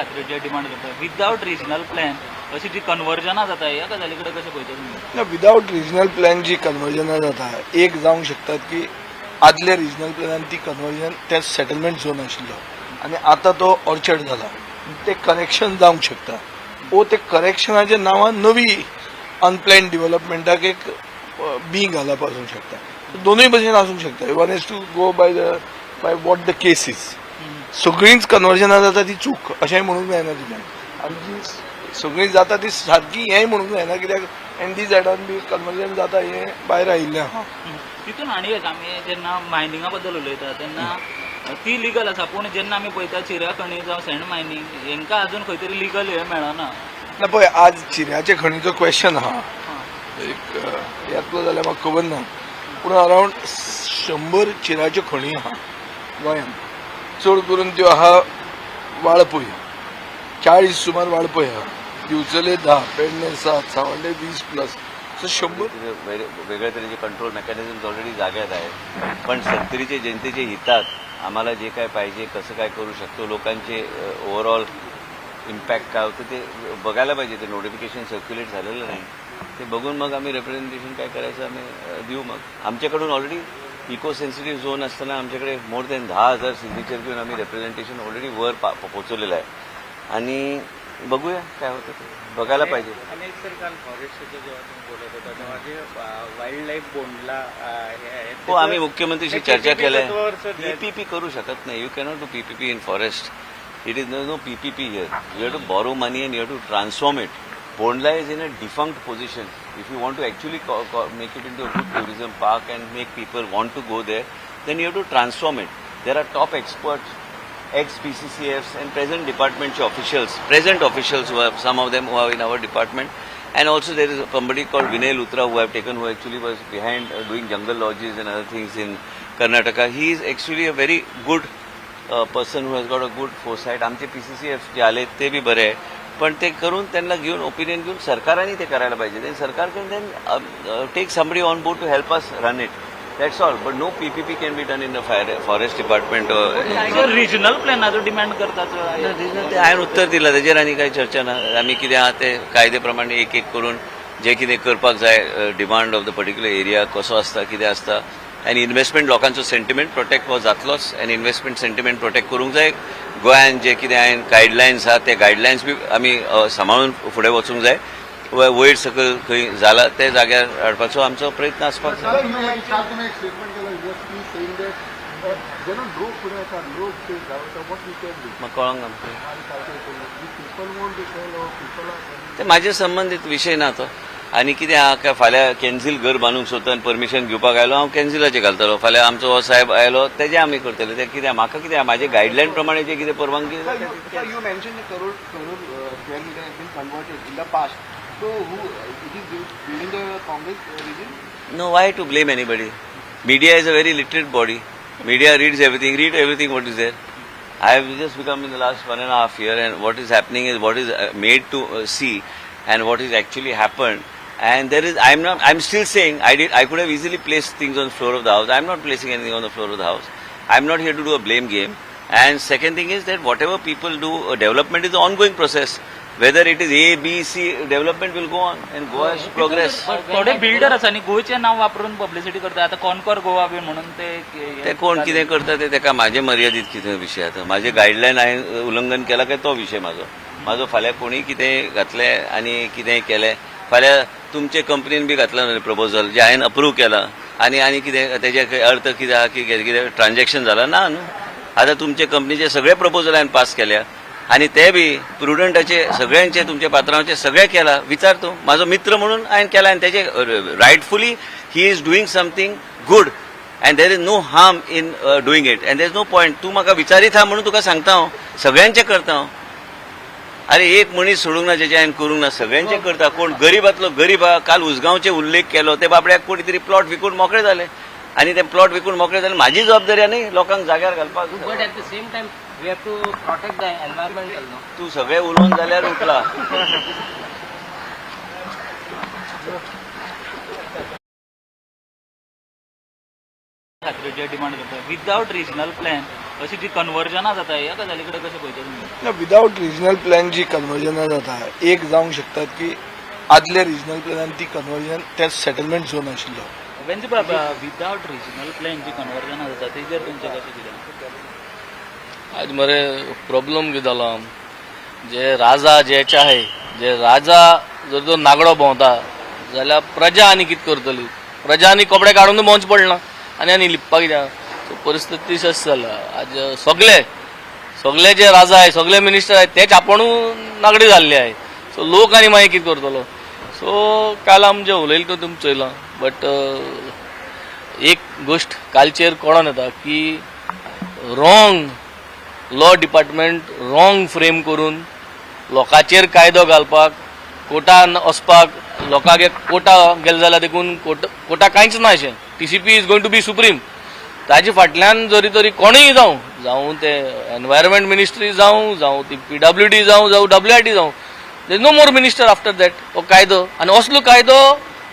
खातीर जे डिमांड करता विदाउट रिजनल प्लॅन अशी जी कन्वर्जनां जाता ह्या गजाली कडेन कशें पळयता तुमी ना विदाउट रिजनल प्लॅन जी कन्वर्जनां जाता एक जावंक शकतात की आदल्या रिजनल प्लॅनान ती कन्वर्जन ते सेटलमेंट झोन आशिल्लो आनी आतां तो ऑर्चर्ड जाला ते करेक्शन जावंक शकता ओ ते करेक्शनाच्या नांवान नवी अनप्लॅन डिव्हलपमेंटाक एक बी घालप आसूंक शकता दोनूय भशेन आसूंक शकता one is to go by the by what the case is सगळींच कन्वर्जनां जाता ती चूक अशेंय म्हणूंक जायना तुज्यान आनी जी सगळीं जाता ती सारकी हेंय म्हणूंक जायना कित्याक एन डी झॅडान बी कन्वर्जन जाता हें भायर आयिल्लें आहा तितून आनी एक आमी जेन्ना मायनिंगा बद्दल उलयता तेन्ना ती लिगल आसा पूण जेन्ना आमी पळयता चिऱ्या खणी जावं सँड मायनिंग हेंकां अजून खंय तरी लिगल हे मेळना ना? पळय आज चिऱ्याचे खणीचो क्वेश्चन आहा एक येतलो जाल्यार म्हाका खबर ना पूण अरावंड शंबर चिराच्यो खणी आहा गोंयांत चड करून त्यो आहा वाळपय. चाळीस सुमार वाळपय आहा दिवचले दहा पेडणे सात सावंडे वीस प्लस सो शंबर वेगळ्या तऱ्हेचे कंट्रोल मेकॅनिझम्स ऑलरेडी जाग्यात आहेत. पण सत्तरीचे जनतेचे हितात आम्हाला जे काय पाहिजे कसं काय करू शकतो लोकांचे ओव्हरऑल इम्पॅक्ट काय होतं ते बघायला पाहिजे. ते नोटिफिकेशन सर्क्युलेट झालेलं नाही. ते बघून मग आम्ही रिप्रेझेंटेशन काय करायचं आम्ही देऊ मग. आमच्याकडून ऑलरेडी इको सेन्सिटिव्ह झोन असताना आमच्याकडे मोर दॅन दहा हजार सिग्नेचर घेऊन आम्ही रिप्रेझेंटेशन ऑलरेडी वर पा- पोहोचवलेलं आहे. आणि बघूया काय होतं ते. बघायला पाहिजे. एक सर काल फॉरेस्टचं जेव्हा तुम्ही बोलत होता तेव्हा जे वाईल्ड लाईफ बोंडला हे आहे हो आम्ही मुख्यमंत्रीशी चर्चा केली पीपीपी करू शकत नाही. You cannot do PPP in forest it is no PPP here you have to borrow money and you have to transform it Bondla is in a defunct position if you want to actually make it into a good tourism park and make people want to go there then you have to transform it there are top experts ex PCCFs and present department officials, present officials who have some of them who are in our department, and also there is somebody called Vinay Luthra who have taken who actually was behind uh, doing jungle lodges and other things in Karnataka. He is actually a very good uh, person who has got a good foresight. आमचे PCCF जे आले ते बी बरे आहे पण ते करून त्यांना घेऊन ओपिनियन घेऊन सरकारने ते करायला पाहिजे. देन सरकार can then take somebody on board to help us run it that's all but no PPP can be done in the fire forest department regional प्लॅनाचो demand करतात. ते हांवें उत्तर दिलां. तेजेर आनी कांय चर्चा ना आमी कितें आहा ते कायदे प्रमाणे एक एक करून जे कितें करपाक जाय demand of the particular area कसो आसता कितें आसता आनी इन्व्हेस्टमेंट लोकांचो सेंटिमेंट प्रोटेक्ट हो जातलोच आनी इन्व्हेस्टमेंट सेंटिमेंट प्रोटेक्ट करूंक जाय. गोंयान जे कितें हांवें गायडलायन्स आहा ते गायडलायन्स बी आमी सांबाळून फुडें वचूंक जाय. व- वयर सकयल खंय जाला ते जाग्यार हाडपाचो आमचो प्रयत्न आसपाक जाय. कळोंक ना. ते माझे संबंधित विषय ना तो. आणि किती हा काय फाल्यां कॅन्सील घर बांधूंक सोदता परमिशन घेवपाक आयलो हांव कॅन्सिलाचे घालतलो. फाल्यां आमचो हो साहेब आयलो तेजे आमी करतले. ते कित्याक म्हाका कित्याक म्हाजे गायडलायन प्रमाणे जे कितें परवानगी? No why to blame anybody media is a very literate body media reads everything read everything what is there I have just become in the last one and half year and what is happening is what is made to see and what is actually happened And there is, I'm not, I'm still saying, I did, I could have easily placed things on the floor of the house. I'm not placing anything on the floor of the house. I'm not here to do a blame game. And second thing is that whatever people do, uh, development is an ongoing process. Whether it is A, B, C, development will go on and go as progress. थोडे builder आसा न्ही गोंयचें नांव वापरून publicity करता आतां कॉनकॉर गोवा बी म्हणून ते ते कोण कितें करता ते तेका म्हाजे मर्यादीत कितें विशय आतां म्हाजे गायडलायन हांवें उल्लंघन केला काय तो विशय म्हाजो म्हाजो फाल्यां कोणी कितें घातलें आनी कितें केलें फाल्यां तुमचे कंपनीन बी घातलं प्रपोजल जे हांवें अप्रूव केला. आनी आनी कितें तेजे अर्थ कितें आहा की कितें कितें ट्रान्झॅक्शन जालां ना न्हू. आतां तुमचे कंपनीचे सगळे प्रपोजल हांवें पास केल्या आनी ते बी प्रुडंटाचे सगळ्यांचे तुमचे पात्रांचे सगळे केला. विचार तूं म्हाजो मित्र म्हणून हांवें केला आनी तेजे rightfully he is doing something good and there is no harm in doing it and there is no point तूं म्हाका विचारीत हा म्हणून तुका सांगता हांव. सगळ्यांचे करता हांव. अरे एक मनीस सोडूंक ना जेचे हांवें करूंक ना सगळ्यांचे करता. कोण गरीबातलो गरीब हा काल उजगांवचे उल्लेख केलो ते बाबड्याक कोणी तरी प्लॉट विकून मोकळे जाले आनी ते प्लॉट विकून मोकळे जाले म्हाजी जबाबदारी आहा न्ही लोकांक जाग्यार घालपाक environmental. No? तू सगळे उलोवन जाल्यार उठला. डिमांड करता. विदाउट रिजनल प्लॅन अशी जी कन्वर्जनां जाता ह्या गजाली कडेन कशें पळयता तुमी ना विदाउट रिजनल प्लॅन जी कन्वर्जनां जाता एक जावंक शकतात की आदल्या रिजनल प्लॅनान ती कन्वर्जन त्या सेटलमेंट झोन आशिल्लो वेन विदाउट रिजनल प्लॅन जी कन्वर्जनां जाता तेजेर तुमचें कशें कितें आज मरे प्रॉब्लेम कितें जालो जे राजा जे चाहे जे राजा जर तो नागडो भोंवता जाल्यार प्रजा आनी कितें करतली प्रजा आनी कपडे काडून भोंवच पडना आनी आनी लिपपाक कितें सो परिस्थिती अशी जाला आज सगळे सगळे जे राजा आहे सगळे मिनिस्टर आहेत तेच आपण नागडे जाल्ले आहे. सो लोक आनी मागीर कितें करतलो सो काल आमी जे उलयले तो तुमी चोयलां बट एक गोश्ट कालचेर कळोन येता? की wrong law department wrong frame करून लोकांचेर कायदो घालपाक कोर्टान वचपाक लोकांक एक कोटा गेले जाल्यार देखून कोर्ट कोर्टा कांयच ना अशें. T C P is going to be supreme ताजे फाटल्यान जरी तरी कोणूय जावं जावं ते एनवायरमेंट मिनिस्ट्री जावं जावं ती पी डब्ल्यू डी जावं जावं डब्ल्यू आय टी जावं they no more minister after that हो कायदो. आनी असलो कायदो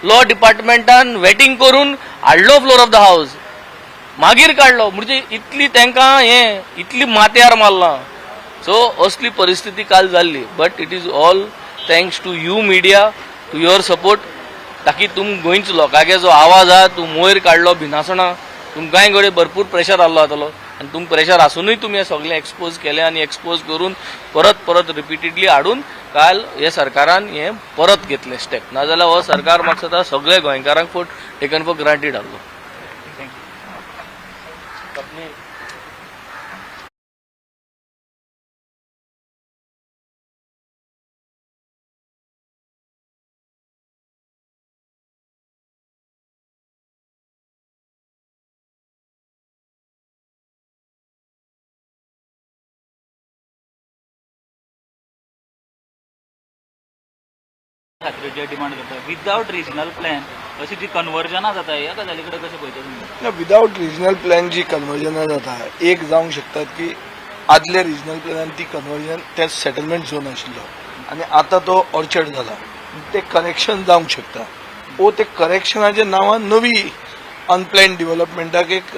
लॉ डिपार्टमेंटान वेटींग करून हाडलो फ्लोर ऑफ द हाऊस मागीर काडलो म्हणजे इतली तांकां हें इतली माथ्यार मारलां. सो असली परिस्थिती काल जाल्ली. But it is all thanks to you media to your support ताकी तुम गोंयच लोकांगे जो आवाज आहा तूं मोयर काडलो भिनासणा. तुमकांय कडेन भरपूर प्रेशर आल्लो जातलो आनी तुम प्रेशर आसुनूय तुमी हें सगळें एक्सपोज केलें आनी एक्सपोज करून परत परत रिपिटेडली हाडून काल हे सरकारान हें परत घेतलें स्टेप नाजाल्यार हो सरकार म्हाका दिसता सगळ्या गोंयकारांक फूट टेकन फॉर ग्रांटेड आहलो खातीर जे डिमांड करता विदाउट रिजनल प्लॅन अशी जी कन्वर्जनां जाता ह्या गजाली कडेन कशें पळयता तुमी विदाउट रिजनल प्लॅन जी कन्वर्जनां जाता एक जावंक शकतात की आदल्या रिजनल प्लॅनान ती कन्वर्जन त्या सेटलमेंट झोन आशिल्लो आनी आतां तो ऑर्चर्ड जाला ते करेक्शन जावंक शकता ओ ते करेक्शनाच्या नांवान नवी अनप्लॅन डेव्हलपमेंटाक एक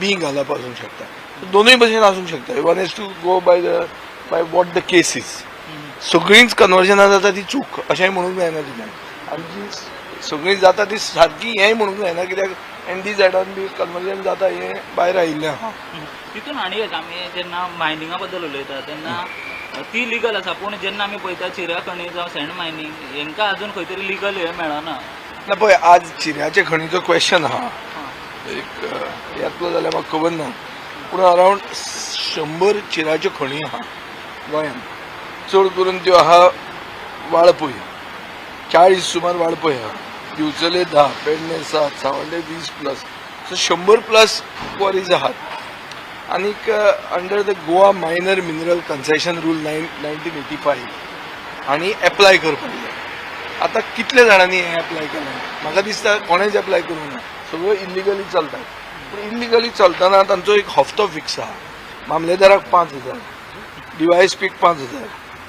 बी घालप आसूंक शकता दोनूय भशेन आसूंक शकता one is to go by the by what the case is सगळींच कन्वर्जनां जाता ती चूक. अशेंय म्हणूंक जायना तुज्यान आनी जी सगळीं जाता ती सारकी हेंय म्हणूंक जायना कित्याक एन डी झॅडान बी कन्वर्जन जाता हें भायर आयिल्लें आहा तितून आनी एक आमी जेन्ना मायनिंगा बद्दल उलयता तेन्ना ती लिगल आसा पूण जेन्ना आमी पळयता चिऱ्या खणी जावं सँड मायनिंग हेंकां अजून खंय तरी लिगल हें मेळना ना. पळय आज चिऱ्याचे खणीचो क्वेश्चन आहा एक येतलो जाल्यार म्हाका खबर ना पूण अरावंड शंबर चिराच्यो खणी आहा गोंयांत चड करून त्यो आहा वाळपय. चाळीस सुमार वाळपय आहा दिवचले धा पेडणे सात सावंडे वीस प्लस. सो शंबर प्लस क्वॉरीज आहात. आनीक under the Goa minor mineral concession rule nine nineteen eighty five आनी एप्लाय करपाक जाय आतां कितल्या जाणांनी हें एप्लाय केलें म्हाका दिसता कोणेच एप्लाय करूंक ना सगळं इल्लिगली चलतात पूण इल्लिगली चलतना तांचो एक हफ्तो फिक्स आहा. मामलेदाराक पांच हजार. डीवायएसपीक पांच हजार.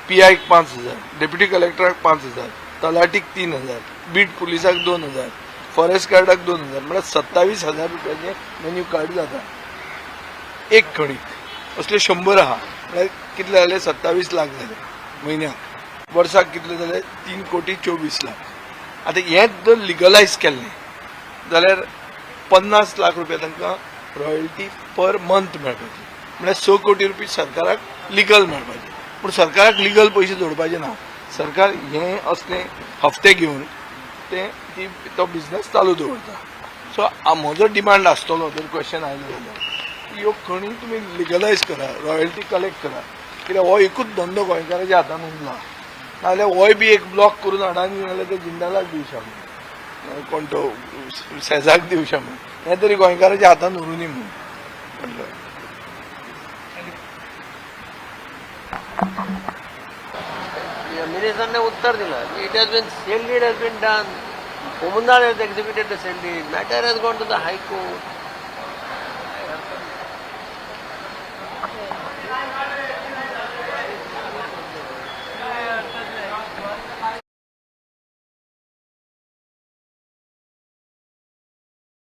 पी आयक पांच हजार डेप्युटी कलेक्टराक पांच हजार तलाटीक तीन हजार बीड पुलिसाक दोन हजार फॉरेस्ट गार्डाक दोन हजार. म्हळ्यार सत्तावीस हजार रुपयाचें मेन्यू कार्ड जाता एक खणीक असले शंबर आहा म्हळ्यार कितले जाले सत्तावीस लाख जाले म्हयन्याक वर्साक कितले जाले तीन कोटी चोवीस लाख. आतां हेंच जर लिगलायज केल्लें जाल्यार पन्नास लाख रुपया तांकां रॉयल्टी पर मंथ मेळपाची म्हळ्यार स कोटी रुपया सरकाराक लिगल मेळपाचे पूण सरकाराक लिगल पयशे जोडपाचे ना. सरकार हें असले हफ्ते घेवन ते ती तो बिझनेस चालू दवरता. सो म्हजो डिमांड आसतलो जर क्वेश्चन आयलो जाल्यार. ह्यो खणी तुमी लिगलायज करा रॉयल्टी कलेक्ट करा. कित्याक हो एकूच धंदो गोंयकाराच्या हातान उरला. नाजाल्यार होय बी एक ब्लॉक करून हाडानी नाजाल्यार ते जिंदालाक दिवशा म्हणून कोण तो सेजाक दिवच्या म्हणून हें तरी गोंयकाराच्या हातान उरूनी म्हणून. मिनिस्टरने उत्तर दिलं. It has been sold it has been done Comunidade has executed the sale deed matter has gone to the high court